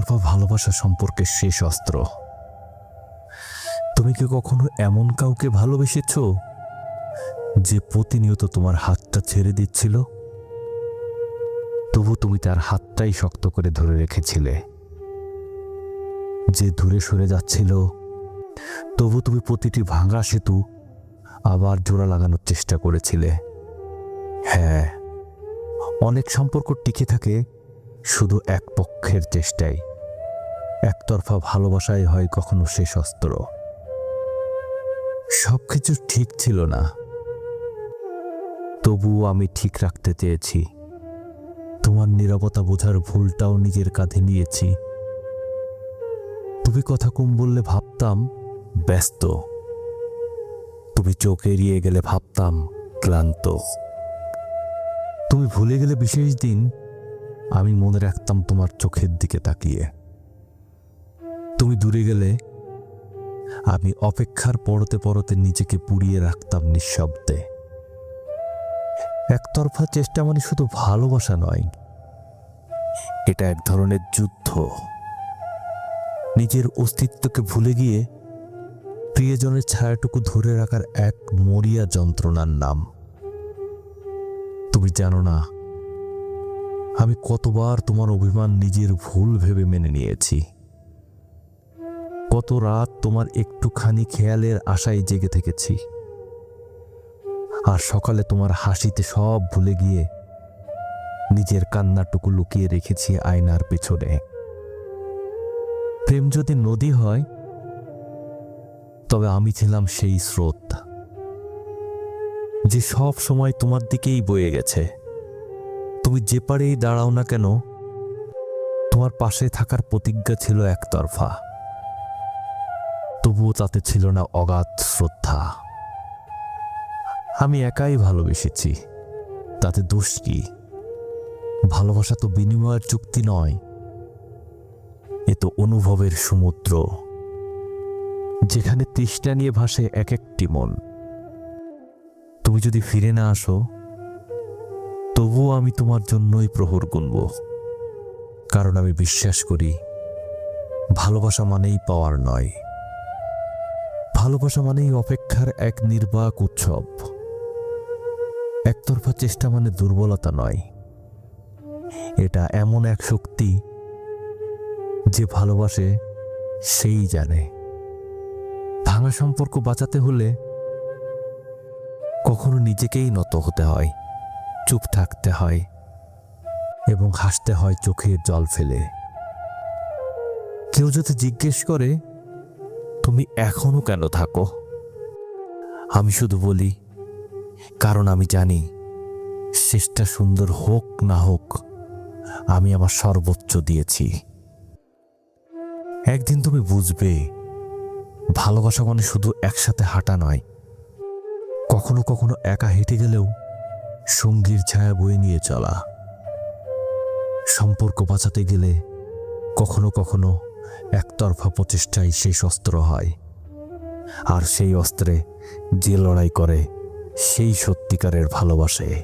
একতরফা ভালোবাসা সম্পর্কে শেষ অস্ত্র। তুমি কি কখনো এমন কাউকে ভালোবেসেছ, যে প্রতিনিয়ত তোমার হাতটা ছেড়ে দিচ্ছিল? তবু তুমি তার হাতটাই শক্ত করে ধরে রেখেছিলে। যে দূরে সরে যাচ্ছিল, তবু তুমি প্রতিটি ভাঙা সেতু আবার জোড়া লাগানোর চেষ্টা করেছিলে। হ্যাঁ অনেক সম্পর্ক টিকে থাকে শুধু এক পক্ষের চেষ্টায়। একতরফা ভালোবাসাই হয় কখনো শেষ অস্ত্র সব কিছু ঠিক ছিল না। তবুও আমি ঠিক রাখতে চেয়েছি। তোমার নিরবতা বোঝার ভুলটাও নিজের কাঁধে নিয়েছি। তুমি কথা কম বললে ভাবতাম, ব্যস্ত। তুমি চোখ এড়িয়ে গেলে ভাবতাম, ক্লান্ত। তুমি ভুলে গেলে বিশেষ দিন, আমি মনে রাখতাম তোমার চোখের দিকে তাকিয়ে। তুমি দূরে গেলে আমি অপেক্ষার পড়তে পড়তে নিজেকে পুড়িয়ে রাখতাম নিঃশব্দে। একতরফা চেষ্টা মানে শুধু ভালোবাসা নয়, এটা এক ধরনের যুদ্ধ। নিজের অস্তিত্বকে ভুলে গিয়ে প্রিয়জনের ছায়াটুকু ধরে রাখার এক মরিয়া যন্ত্রণার নাম। তুমি জানো না, আমি কতবার তোমার অভিমান নিজের ভুল ভেবে মেনে নিয়েছি। কত রাত তোমার একটুখানি খেয়ালের আশায় জেগে থেকেছি। আর সকালে তোমার হাসিতে সব ভুলে গিয়ে নিজের কান্নাটুকু লুকিয়ে রেখেছি আয়নার পেছনে। প্রেম যদি নদী হয়, তবে আমি ছিলাম সেই স্রোত, যে সব সময় তোমার দিকেই বয়ে গেছে। তুমি যে পারেই দাঁড়াও না কেন, তোমার পাশে থাকার প্রতিজ্ঞা ছিল একতরফা। তবুও তাতে ছিল না অগাধ শ্রদ্ধা। আমি একাই ভালোবেসেছি। তাতে দোষ কি? ভালোবাসা তো বিনিময়ের চুক্তি নয়। এ তো অনুভবের সমুদ্র। যেখানে তৃষ্ণা নিয়ে ভাসে এক একটি মন। তুমি যদি ফিরে না আসো, তবুও আমি তোমার জন্যই প্রহর গুনব। কারণ আমি বিশ্বাস করি, ভালোবাসা মানেই পাওয়ার নয়। ভালোবাসা মানেই অপেক্ষার এক নির্বাক উৎসব। একতরফা চেষ্টা মানে দুর্বলতা নয়। এটা এমন এক শক্তি যে ভালোবাসে সেই জানে। ভাঙা সম্পর্ক বাঁচাতে হলে কখনো নিজেকেই নত হতে হয়, চুপ থাকতে হয় এবং হাসতে হয় চোখের জল ফেলে। কেউ যদি জিজ্ঞেস করে তুমি এখনও কেন থাকো? আমি শুধু বলি, কারণ আমি জানি, শেষটা সুন্দর হোক না হোক, আমি আমার সর্বোচ্চ দিয়েছি। একদিন তুমি বুঝবে, ভালোবাসা মানে শুধু একসাথে হাঁটা নয়। কখনো কখনো একা হেঁটে গেলেও সঙ্গীর ছায়া বয়ে নিয়ে চলা। সম্পর্ক বাঁচাতে গেলে কখনো কখনো একতরফা প্রচেষ্টাই শেষ অস্ত্র হয়। আর সেই অস্ত্রে যে লড়াই করে সেই সত্যিকারের ভালোবাসে।